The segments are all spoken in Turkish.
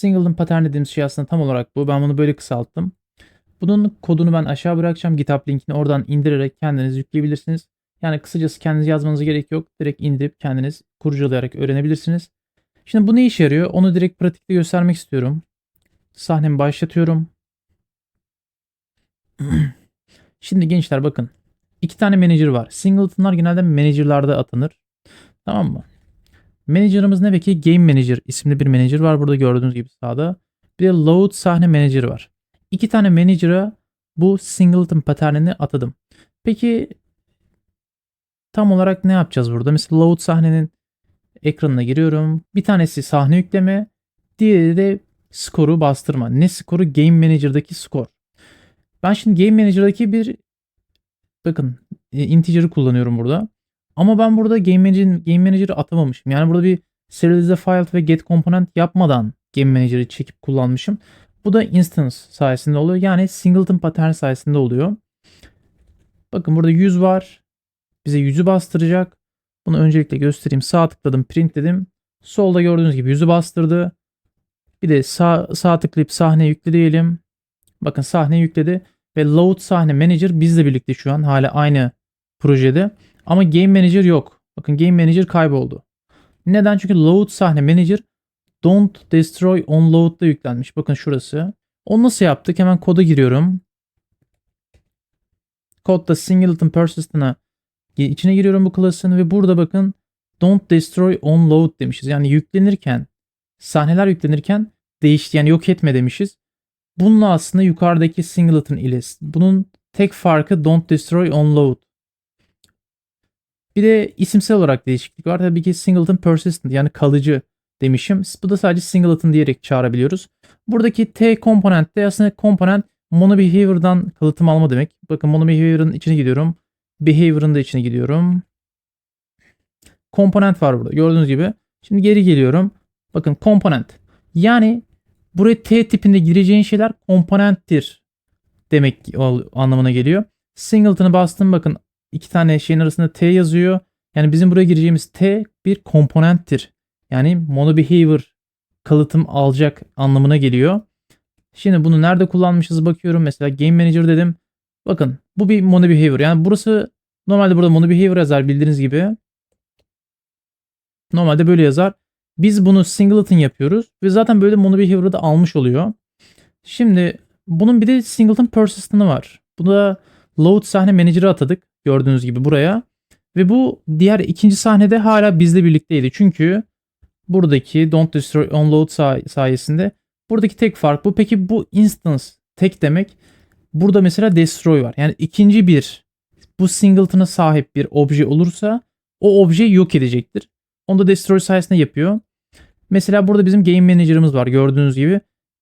Singleton pattern dediğimiz şey aslında tam olarak bu. Ben bunu böyle kısalttım. Bunun kodunu ben aşağı bırakacağım. GitHub linkini oradan indirerek kendiniz yükleyebilirsiniz. Yani kısacası kendiniz yazmanız gerek yok. Direkt indirip kendiniz kurcalayarak öğrenebilirsiniz. Şimdi bu ne işe yarıyor? Onu direkt pratikte göstermek istiyorum. Sahnemi başlatıyorum. Şimdi gençler bakın. İki tane manager var. Singleton'lar genelde manager'larda atanır. Tamam mı? Manager'ımız ne peki? Game Manager isimli bir manager var burada gördüğünüz gibi sağda. Bir de Load sahne manager var. İki tane manager'a bu singleton patternini atadım. Peki tam olarak ne yapacağız burada? Mesela load sahnenin ekranına giriyorum. Bir tanesi sahne yükleme, diğeri de skoru bastırma. Ne skoru? Game Manager'daki skor. Ben şimdi Game Manager'daki bir bakın e, integer'ı kullanıyorum burada. Ama ben burada Game Manager Game Manager'ı atamamışım. Yani burada bir serialize file ve get component yapmadan Game Manager'ı çekip kullanmışım. Bu da instance sayesinde oluyor. Yani singleton pattern sayesinde oluyor. Bakın burada 100 var. Bize 100'ü bastıracak. Bunu öncelikle göstereyim. Sağ tıkladım, print dedim. Solda gördüğünüz gibi 100'ü bastırdı. Bir de sağ, sağ tıklayıp sahne yükle diyelim. Bakın sahne yükledi. Ve load sahne manager bizle birlikte şu an hala aynı projede. Ama game manager yok. Bakın game manager kayboldu. Neden? Çünkü load sahne manager don't destroy on load'da yüklenmiş. Bakın şurası. Onu nasıl yaptık? Hemen koda giriyorum. Kodda singleton persistent'a içine giriyorum bu class'ın ve burada bakın don't destroy on load demişiz. Yani yüklenirken sahneler yüklenirken değiş yani yok etme demişiz. Bununla aslında yukarıdaki singleton ile bunun tek farkı don't destroy on load. Bir de isimsel olarak değişiklik var. Tabii ki singleton persistent yani kalıcı demişim. Bu da sadece singleton diyerek çağırabiliyoruz. Buradaki T komponent de aslında komponent monobehavior'dan kalıtım alma demek. Bakın monobehavior'ın içine gidiyorum. Behavior'ın da içine gidiyorum. Komponent var burada gördüğünüz gibi. Şimdi geri geliyorum. Bakın komponent. Yani buraya T tipinde gireceğin şeyler komponenttir demek anlamına geliyor. Singleton'ı bastım bakın iki tane şeyin arasında T yazıyor. Yani bizim buraya gireceğimiz T bir komponenttir. Yani monobehavior kalıtım alacak anlamına geliyor. Şimdi bunu nerede kullanmışız bakıyorum. Mesela Game Manager dedim. Bakın bu bir monobehavior. Yani burası normalde burada monobehavior yazar bildiğiniz gibi. Normalde böyle yazar. Biz bunu singleton yapıyoruz ve zaten böyle monobehavior'ı da almış oluyor. Şimdi bunun bir de singleton persistent'ı var. Bu da load sahne manager'ı atadık gördüğünüz gibi buraya. Ve bu diğer ikinci sahnede hala bizle birlikteydi. Çünkü buradaki don't destroy on load say- sayesinde buradaki tek fark bu. Peki bu instance tek demek burada mesela destroy var. Yani ikinci bir bu singleton'a sahip bir obje olursa o obje yok edecektir. Onu da destroy sayesinde yapıyor. Mesela burada bizim game manager'ımız var gördüğünüz gibi.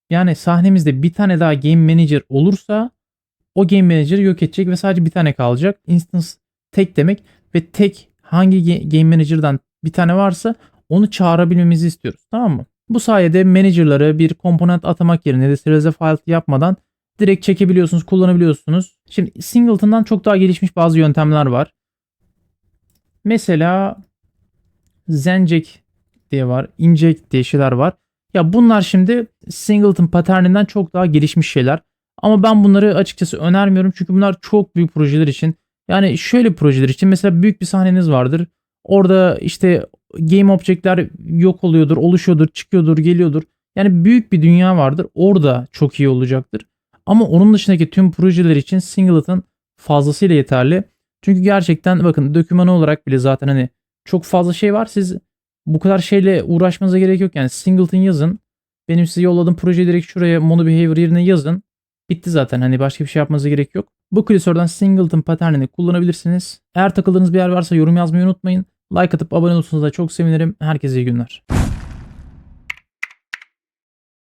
Yani sahnemizde bir tane daha game manager olursa o game manager'ı yok edecek ve sadece bir tane kalacak. Instance tek demek ve tek hangi game manager'dan bir tane varsa onu çağırabilmemizi istiyoruz. Tamam mı? Bu sayede manager'ları bir komponent atamak yerine de serialize file yapmadan direkt çekebiliyorsunuz, kullanabiliyorsunuz. Şimdi singleton'dan çok daha gelişmiş bazı yöntemler var. Mesela Zenjack diye var, inject diye şeyler var. Ya bunlar şimdi singleton patterninden çok daha gelişmiş şeyler. Ama ben bunları açıkçası önermiyorum çünkü bunlar çok büyük projeler için. Yani şöyle projeler için mesela büyük bir sahneniz vardır. Orada işte game object'ler yok oluyordur, oluşuyordur, çıkıyordur, geliyordur. Yani büyük bir dünya vardır. Orada çok iyi olacaktır. Ama onun dışındaki tüm projeler için singleton fazlasıyla yeterli. Çünkü gerçekten bakın dokümanı olarak bile zaten hani çok fazla şey var. Siz bu kadar şeyle uğraşmanıza gerek yok. Yani singleton yazın. Benim size yolladığım projeyi direkt şuraya mono behavior yerine yazın. Bitti zaten. Hani başka bir şey yapmanıza gerek yok. Bu klasörden singleton patternini kullanabilirsiniz. Eğer takıldığınız bir yer varsa yorum yazmayı unutmayın. Like atıp abone olursanız da çok sevinirim. Herkese iyi günler.